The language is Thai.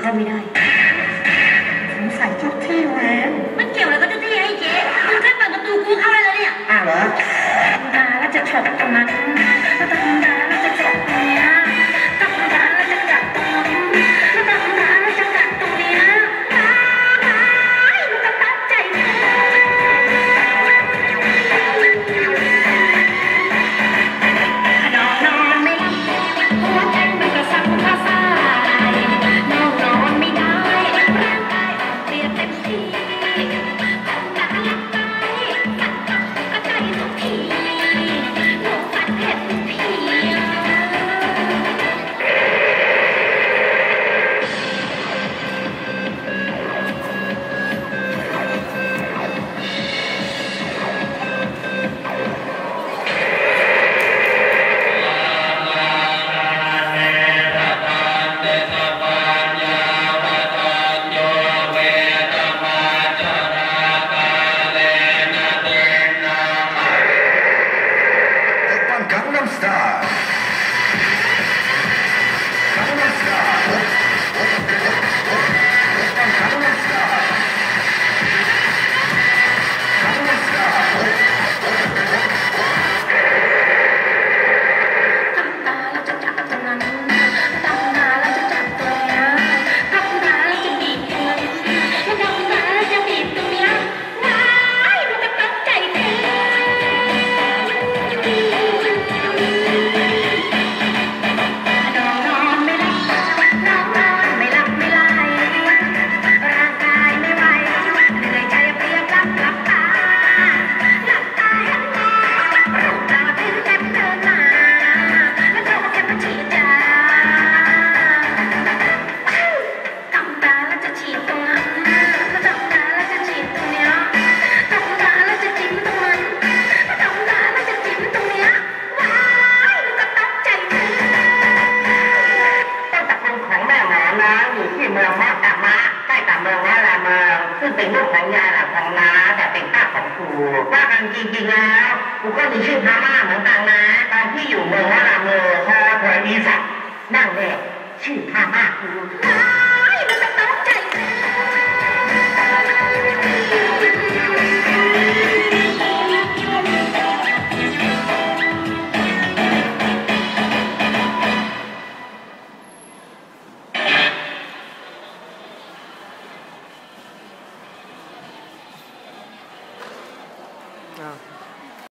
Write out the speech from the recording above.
เข้าไม่ได้สงส่ยเจ้าที่เวรมันเกี่ยวอะไรกับเจ้าที่ไอ้เจ๊มึงแค่เปิดประตูกูเข้าได้เลยเนี่ยอ้าวเหรอมาแล้วจะฉกตรงนั้นก็ต้อง เมืองมัตตมะใกล้กับเมืองวัลาเมืองซึ่งเป็นลูกของยาหลับของน้าแต่เป็นข้าของกูว่ากันจริงๆแล้วกูก็มีชื่อพม่าเหมือนกันนะตอนที่อยู่เมืองวัลาเมืองพอถอยมีศักดิ์นั่งเลยชื่อพม่ากู